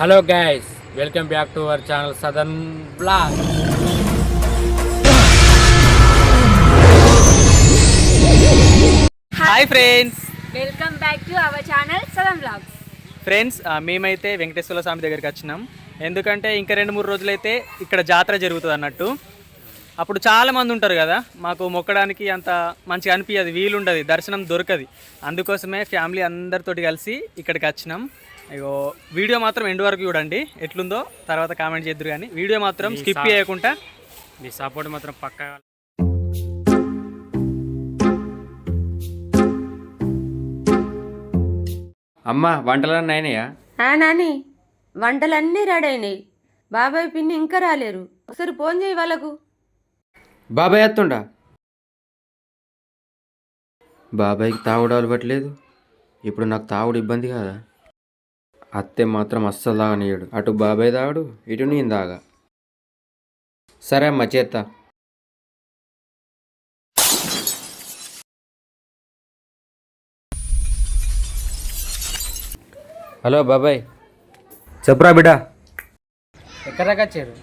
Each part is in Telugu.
Hello guys welcome back to our channel southern blog hi friends welcome back to our channel southern blogs friends మేమైతే వెంకటేశ్వర స్వామి దగ్గరికి వచ్చినాం. ఎందుకంటే ఇంకా రెండు మూడు రోజులైతే ఇక్కడ జాతర జరుగుతుంది అన్నట్టు. అప్పుడు చాలా మంది ఉంటారు కదా మాకు మొక్కడానికి అంత మంచిగా అనిపించదు వీలుండదు దర్శనం దొరకదు. అందుకోసమే ఫ్యామిలీ అందరితోటి కలిసి ఇక్కడికి వచ్చినాం. అయ్యో వీడియో మాత్రం ఎండ్ వరకు చూడండి. ఎట్లుందో తర్వాత కామెంట్ చేద్దరు కానీ వీడియో మాత్రం స్కిప్ చేయకుండా మీ సపోర్ట్ మాత్రం పక్కా అమ్మ వంటలన్నీ అయినాయా? ఆ నాని వంటలన్నీ రెడీ అయినాయి బాబాయ్ పిన్ని ఇంకా రాలేరు. ఒకసారి ఫోన్ చేయి వాళ్ళకు. బాబాయ్ ఎత్తుండా? బాబాయ్కి తాగుడు అలవట్లేదు ఇప్పుడు నాకు తాగుడు ఇబ్బంది కదా? అత్తే మాత్రం అస్సలు తాగనీయడు అటు బాబాయ్ తాగుడు ఇటు నేను తాగా. సరే అమ్మ చేత్తా. హలో బాబాయ్. చెప్పురా బిడ్డ. ఎక్కడ దాకా వచ్చారు?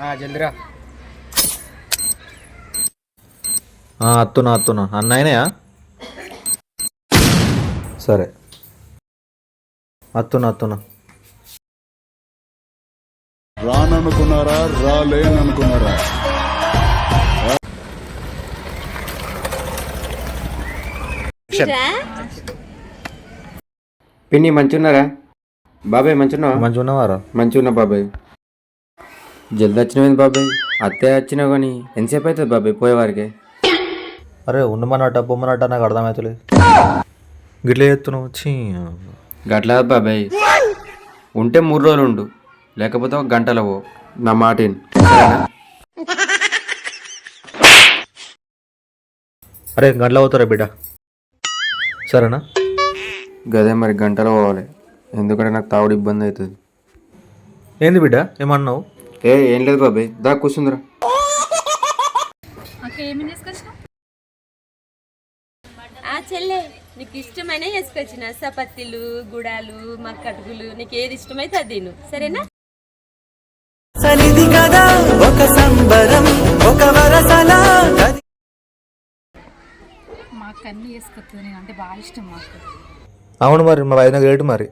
ఆ, జల్దిరా ఆ, అత్తున్నా అత్తున్నా. అన్నయ్యనయా సరే. అత్తున్నా అత్తున్నా. రాననుకున్నారా రాలేననుకున్నారా? పిన్ని మంచున్నారా? బాబాయ్ మంచున్నావా? మంచిగా ఉన్నవారా మంచిగా బాబాయ్. జల్ది వచ్చినవేంది బాబాయ్? అత్తే వచ్చినావు కానీ ఎంతసేపు అవుతుంది బాబాయ్ పోయేవారికి? అరే ఉండమన్నట్ట పొమ్మన్నట్ట నాకు అర్థమవుతలేదు గిట్ల చెప్తున్నావు చీ గట్లా బాబాయ్. ఉంటే మూడు రోజులు ఉండు. లేకపోతే ఒక గంటలో పో. నా మాట విను. సరేనా? అరే గంటలు అవుతారా బిడ్డ? సరేనా? గదే మరి గంటలో పోవాలి. ఎందుకంటే నాకు తాగుడు ఇబ్బంది అవుతుంది. ఏంది బిడ్డ? ఏమన్నావు? ఏ ఏం లేదు బాబాయ్. దా కూర్చుందిరా. ఆ చెల్లె నీకు ఇష్టమైన వేసుకొచ్చిన సపత్తిలు గుడాలు మక్కటుకులు నీకు ఏది ఇష్టమైతే అది తిను. సరేనా? మాకు అన్ని వేసుకొస్తుంది నేను అంటే బాగా ఇష్టం మాకు. అవును మరి మా వైద్య గ్రేట్ మరి.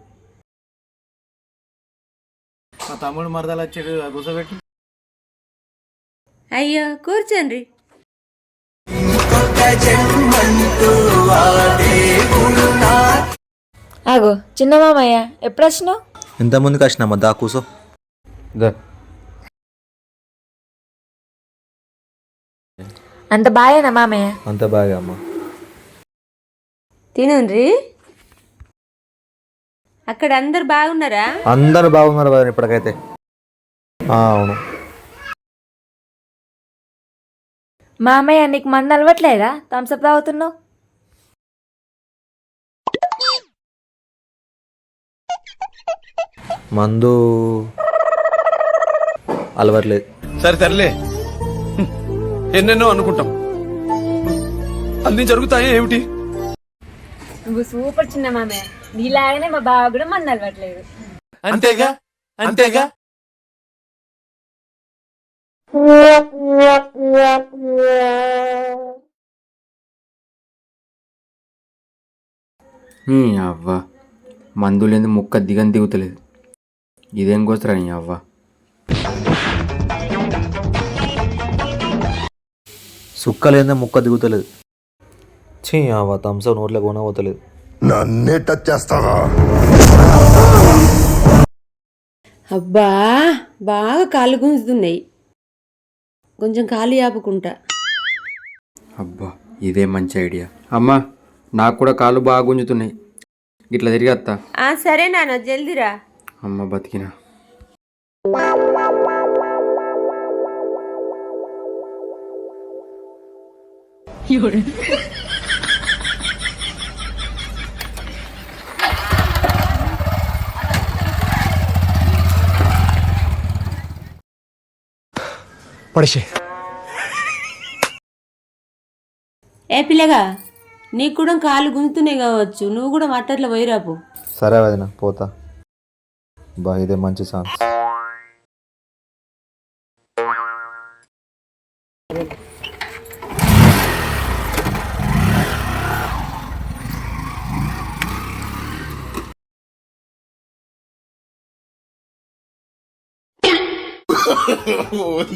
మా తమ్ముడు మరదలు వచ్చాడు కూర్చోబెట్టి అయ్యో కూర్చోండి ఆగో చిన్న మామయ్య ఎప్పుడు వచ్చినావు ఇంతమందికి వచ్చినామా దా కూసో. దా. అంత బాగానా మామయ్య? అంత బాగా అమ్మ. తినుండ్రి. అక్కడ అందరు బాగున్నారా? అందరు బాగున్నారు బాగా ఇప్పటికైతే. ఆ, అవును. మామయ్య నీకు మంది అలవట్లేదా? థమ్స్అప్ తాగుతున్నావు. మందు అలవట్లేదు. సరే హ్మ్. ఎన్నెన్నో అనుకుంటాం. అన్ని జరుగుతాయా ఏమిటి? నువ్వు సూపర్ చిన్న మామయ్య. నీలాగనే మా బావ కూడా మంది అలవట్లేదు. అంతేగా? అంతేగా? నీ అవ్వ. మందులేంది ముక్క దిగని దిగుతలేదు. ఇదేం కోసరా నీ అవ్వ? సుక్కలేదే ముక్క దిగుతలేదు. చీ అవ్వ థమ్స్ నోట్లో కొన పోతలేదు నన్నే టచ్ చేస్తావా? అబ్బా బాగా కాళ్ళు గుంజుతున్నాయి. కొంచెం ఖాళీ ఆపుకుంటా. అబ్బా ఇదే మంచి ఐడియా. అమ్మా నాకు కూడా కాళ్ళు బాగా గుంజుతున్నాయి. ఇట్లా తిరిగి ఆ సరే నాన్న జల్దిరా. అమ్మ బతికినా. పడిసే ఏ పిల్లగా? నీకు కూడా కాళ్ళు గుంజుతున్నాయి కావచ్చు. నువ్వు కూడా మట్టట్లో పోయిరాపు సరే వదిన పోతా. బా ఇదే మంచి chance.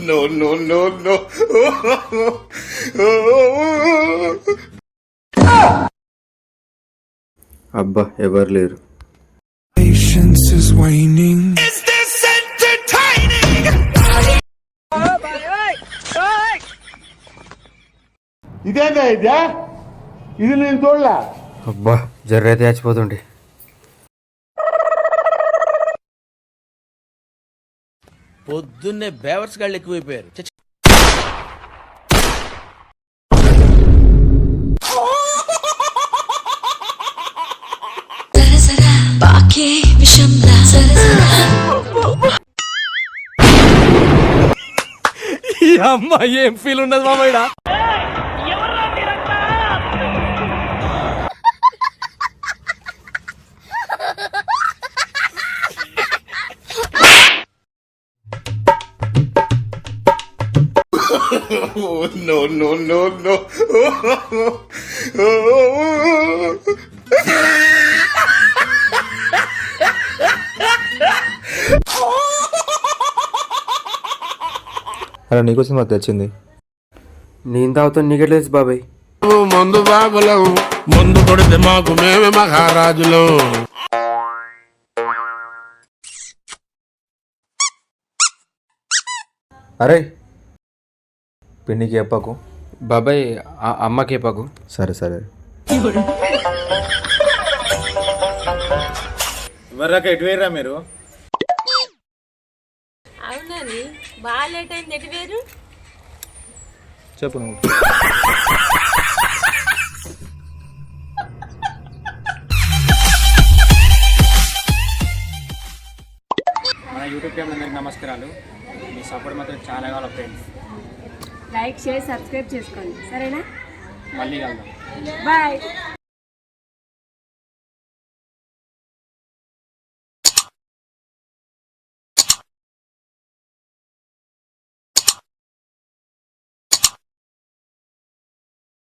No no no no అబ్బా ఎవరు లేరు. ఇదేందా ఇదే? ఇది నేను చూడలే. అబ్బా జర్రైతే చచ్చిపోతుండే పొద్దున్నే బేవర్స్ గాళ్ళు ఎక్కువైపోయారు. ఈ అమ్మాయి ఏం ఫీల్ ఉండదు మామయ్య? నో నో నో నో అరే నీకోసం మాకు తెచ్చింది నేను తాగుతాను నీకెట్లేదు బాబాయ్? మందు బాగులం ముందు కొడితే మాకు మేమే మహారాజులం. అరే పిన్నికి చెప్పకు. బాబాయ్ ఆ అమ్మకే పకు సరే సరే. అవునని బాగా లేట్ అయింది. ఎటు వేరు? చెప్పు నువ్వు. మన యూట్యూబ్ ఫ్యామిలీ అందరికీ నమస్కారాలు. మీ సపోర్ట్ మాత్రం చాలా కావాలి ఫ్రెండ్స్ లైక్ షేర్ సబ్స్క్రైబ్ చేసుకోండి. సరేనా? మళ్ళీ కలుద్దాం. బాయ్